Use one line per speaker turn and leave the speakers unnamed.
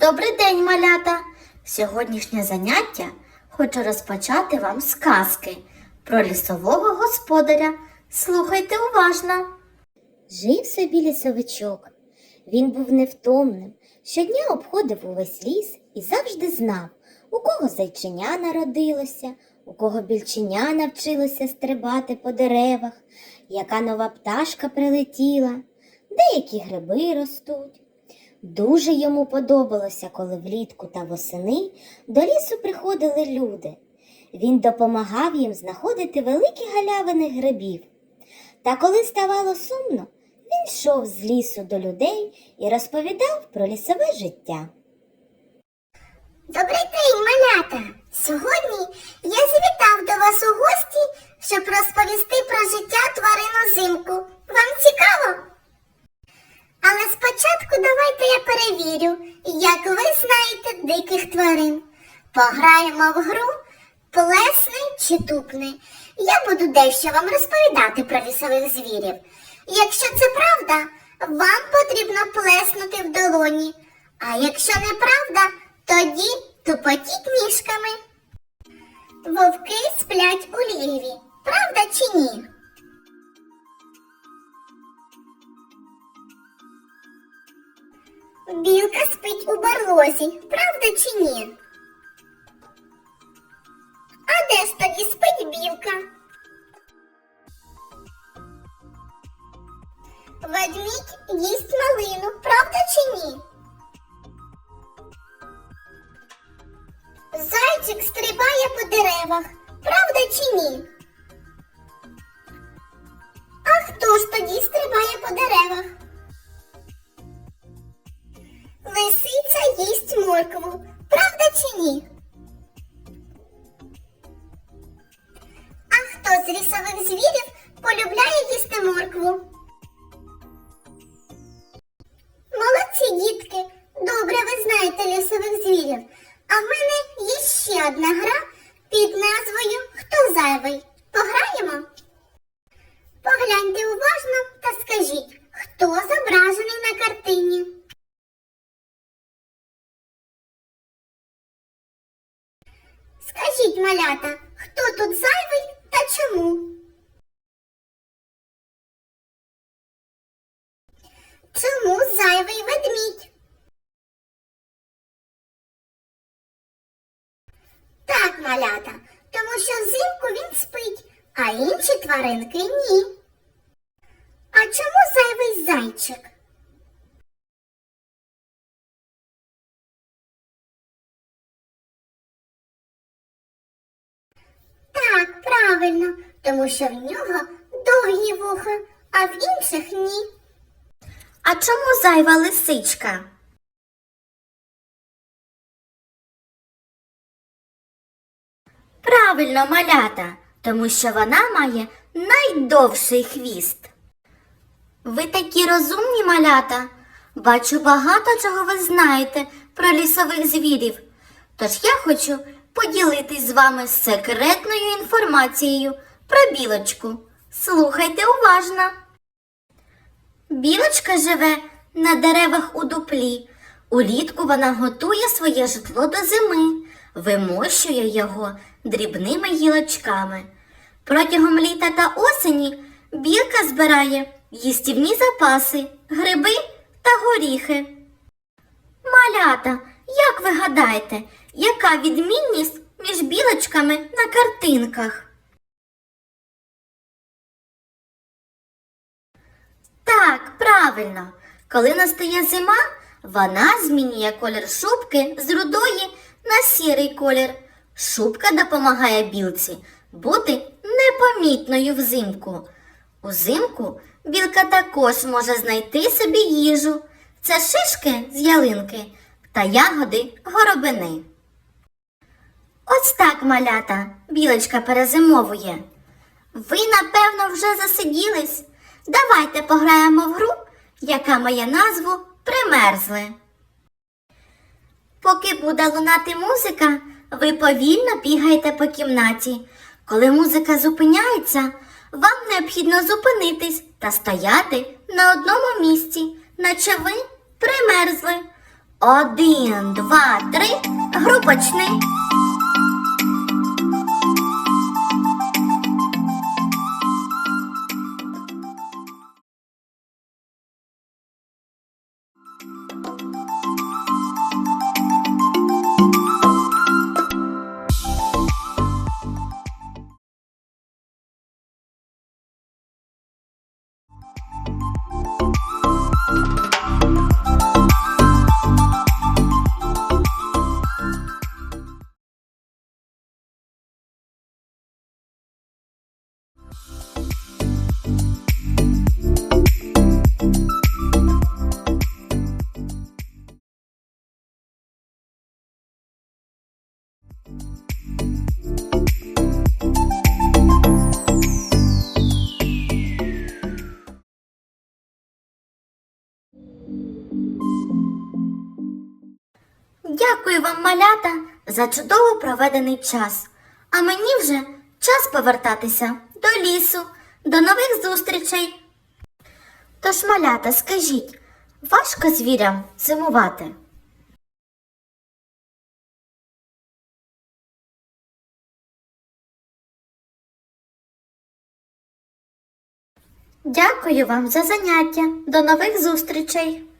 Добрий день, малята! Сьогоднішнє заняття хочу розпочати вам з казки про лісового господаря. Слухайте уважно.
Жив собі лісовичок. Він був невтомним, щодня обходив увесь ліс і завжди знав, у кого зайченя народилося, у кого більченя навчилося стрибати по деревах, яка нова пташка прилетіла, деякі гриби ростуть. Дуже йому подобалося, коли влітку та восени до лісу приходили люди. Він допомагав їм знаходити великі галявини грибів. Та коли ставало сумно, він йшов з лісу до людей і розповідав про лісове життя.
Добрий день, малята! Сьогодні я завітав до вас у гості, щоб розповісти про життя тварин узимку. Вам цікаво? Але спочатку давайте я перевірю, як ви знаєте диких тварин. Пограємо в гру плесни чи тупни. Я буду дещо вам розповідати про лісових звірів. Якщо це правда, вам потрібно плеснути в долоні. А якщо неправда, тоді тупотіть ніжками. Вовки сплять у лігві. Правда чи ні? У барлозі. Правда чи ні? А де ж тоді спить білка? Ведмідь їсть малину. Правда чи ні? Зайчик стрибає по деревах. Правда чи ні? А хто ж тоді стрибає по деревах? Їсть моркву. Правда чи ні? А хто з лісових звірів полюбляє їсти моркву? Малята, хто тут зайвий та чому? Чому зайвий ведмідь? Так, малята, тому що взимку він спить, а інші тваринки ні. А чому зайвий зайчик? Так, правильно, тому що в нього довгі вуха, а в інших ні.
А чому зайва лисичка? Правильно, малята, тому що вона має найдовший хвіст. Ви такі розумні малята. Бачу, багато чого ви знаєте про лісових звірів. Тож я хочу поділитись з вами секретною інформацією про білочку. Слухайте уважно. Білочка живе на деревах у дуплі. Улітку вона готує своє житло до зими, вимощує його дрібними гілочками. Протягом літа та осені білка збирає їстівні запаси, гриби та горіхи. Малята, як ви гадаєте, яка відмінність між білочками на картинках? Так, правильно. Коли настає зима, вона змінює колір шубки з рудої на сірий колір. Шубка допомагає білці бути непомітною взимку. Узимку білка також може знайти собі їжу. Це шишки з ялинки та ягоди горобини. Ось так, малята, білочка перезимовує. Ви, напевно, вже засиділись. Давайте пограємо в гру, яка має назву Примерзли. Поки буде лунати музика, ви повільно бігаєте по кімнаті. Коли музика зупиняється, вам необхідно зупинитись та стояти на одному місці, наче ви примерзли. Один, два, три. Групочний. Дякую вам, малята, за чудово проведений час. А мені вже час повертатися до лісу. До нових зустрічей. Тож, малята, скажіть, важко звірям зимувати? Дякую вам за заняття. До нових зустрічей.